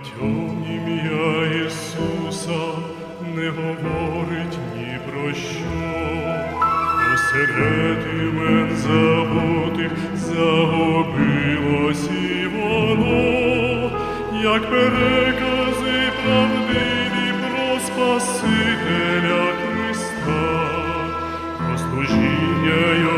Батьком ім'я Ісуса не говорить ні про що, посеред імен забутих загубилось і воно, як перекази правдиві про Спасителя Христа, про служіння.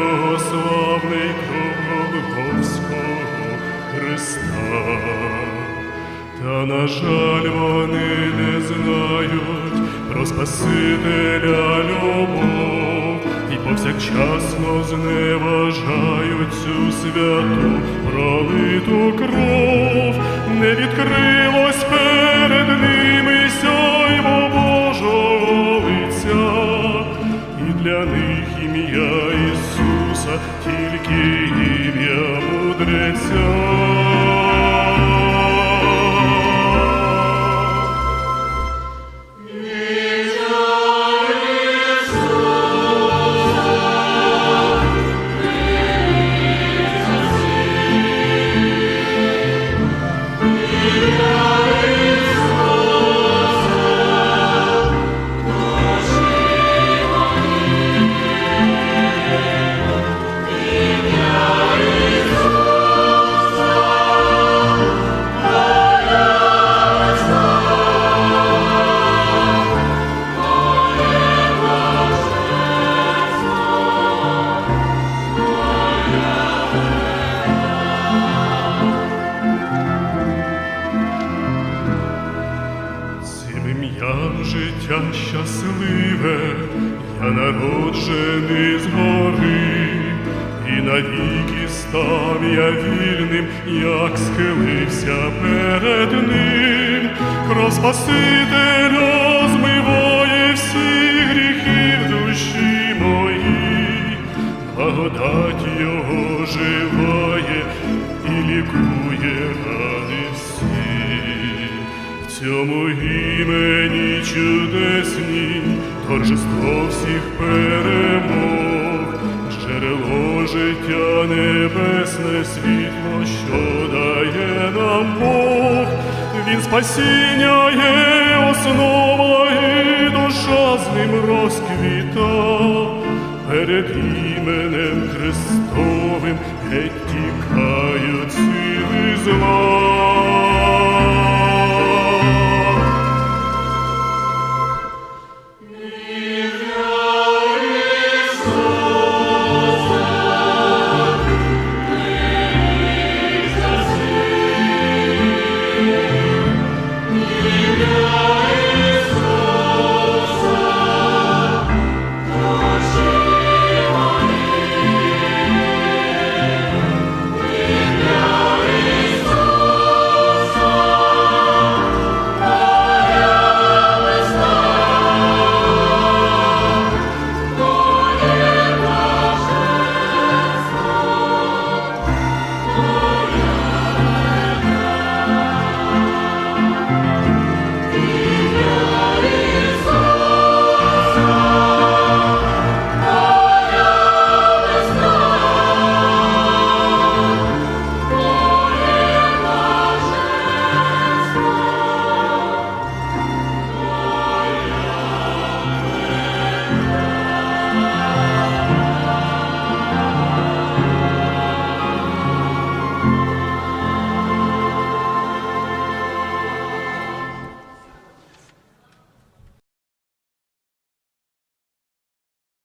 Спасителя любов. І повсякчасно зневажають цю святу пролиту кров, не відкрилось перед ними сяйво Божого лиця, і для них ім'я Ісуса тільки ім'я мудреця. Життя щасливе, я народжений згори, і навіки став я вільним, як схилився перед ним, кров Спасителя змиває всі гріхи в душі моїй, благодать його живає і лікує. В цьому імені чудесні, торжество всіх перемог, джерело життя небесне світло, що дає нам Бог, він спасіння є основа душа з ним розквіта. Перед іменем Христовим геть тікають сили зла.